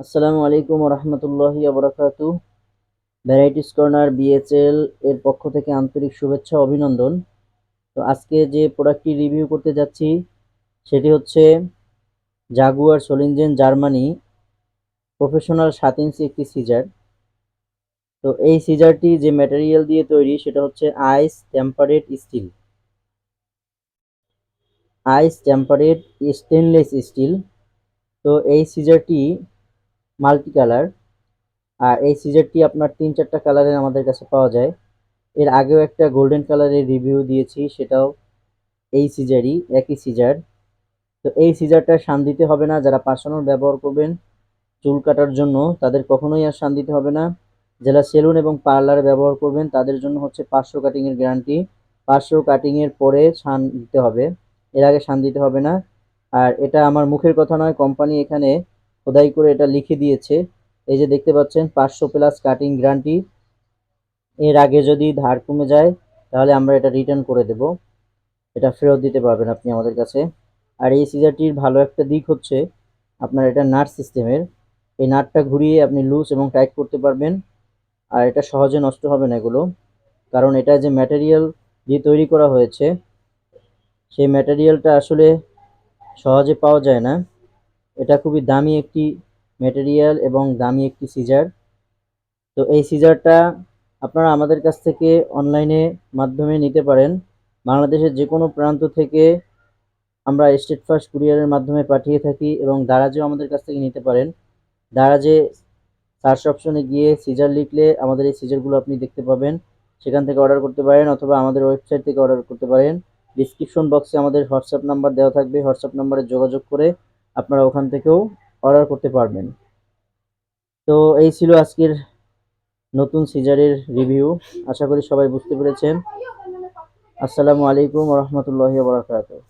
আসসালামু আলাইকুম রহমতুল্লাহি আবরাকাতু ভ্যারাইটিস কর্নার বিএচএল এর পক্ষ থেকে আন্তরিক শুভেচ্ছা, অভিনন্দন। তো আজকে যে প্রোডাক্টটি রিভিউ করতে যাচ্ছি, সেটি হচ্ছে জাগুয়ার সোলিনজেন জার্মানি প্রফেশনাল সাত ইঞ্চি একটি সিজার। তো এই সিজারটি যে ম্যাটেরিয়াল দিয়ে তৈরি, সেটা হচ্ছে ice tempered steel. Ice tempered stainless steel. তো এই সিজারটি মাল্টি কালার আর এই সিজারটি আপনার তিন চারটা কালারের আমাদের কাছে পাওয়া যায়। এর আগেও একটা গোল্ডেন কালারের রিভিউ দিয়েছি, সেটাও এই সিজারই, একই সিজার। তো এই সিজারটা শান দিতে হবে না, যারা পার্সোনাল ব্যবহার করবেন চুল কাটার জন্য, তাদের কখনোই আর শান দিতে হবে না। যারা সেলুন এবং পার্লারে ব্যবহার করবেন, তাদের জন্য হচ্ছে পাঁচশো কাটিংয়ের গ্যারান্টি পাঁচশো কাটিংয়ের পরে শান দিতে হবে, এর আগে শান দিতে হবে না। আর এটা আমার মুখের কথা নয় কোম্পানি এখানে খোদাই করে এটা লিখে দিয়েছে। এই যে দেখতে পাচ্ছেন, পাঁচশো প্লাস কাটিং গ্যারান্টি এর আগে যদি ধার কমে যায়, তাহলে আমরা এটা রিটার্ন করে দেব। এটা ফেরত দিতে পারবেন আপনি আমাদের কাছে। আর এই সিজারটির ভালো একটা দিক হচ্ছে, আপনার এটা নাট সিস্টেমের এই নাটটা ঘুরিয়ে আপনি লুজ এবং টাইট করতে পারবেন। আর এটা সহজে নষ্ট হবে না এগুলো। কারণ এটা যে ম্যাটেরিয়াল দিয়ে তৈরি করা হয়েছে, সেই ম্যাটেরিয়ালটা আসলে সহজে পাওয়া যায় না। এটা খুবই দামি একটি ম্যাটেরিয়াল এবং দামি একটি সিজার তো এই সিজারটা আপনারা আমাদের কাছ থেকে অনলাইনে মাধ্যমে নিতে পারেন। বাংলাদেশের যে কোনো প্রান্ত থেকে আমরা স্টেট ফার্স্ট কুরিয়ারের মাধ্যমে পাঠিয়ে থাকি এবং দারাজেও আমাদের কাছ থেকে নিতে পারেন। দারাজে সার্চ অপশনে গিয়ে সিজার লিখলে আমাদের এই সিজারগুলো আপনি দেখতে পাবেন। সেখান থেকে অর্ডার করতে পারেন অথবা আমাদের ওয়েবসাইট থেকে অর্ডার করতে পারেন। ডিসক্রিপশন বক্সে আমাদের হোয়াটসঅ্যাপ নাম্বার দেওয়া থাকবে। হোয়াটসঅ্যাপ নাম্বারে যোগাযোগ করে আপনারা ওখান থেকেও অর্ডার করতে পারবেন। তো এই ছিল আজকের নতুন সিজারের রিভিউ আশা করি সবাই বুঝতে পেরেছেন। আসসালামু আলাইকুম রহমতুল্লাহ বারাকাতুহু।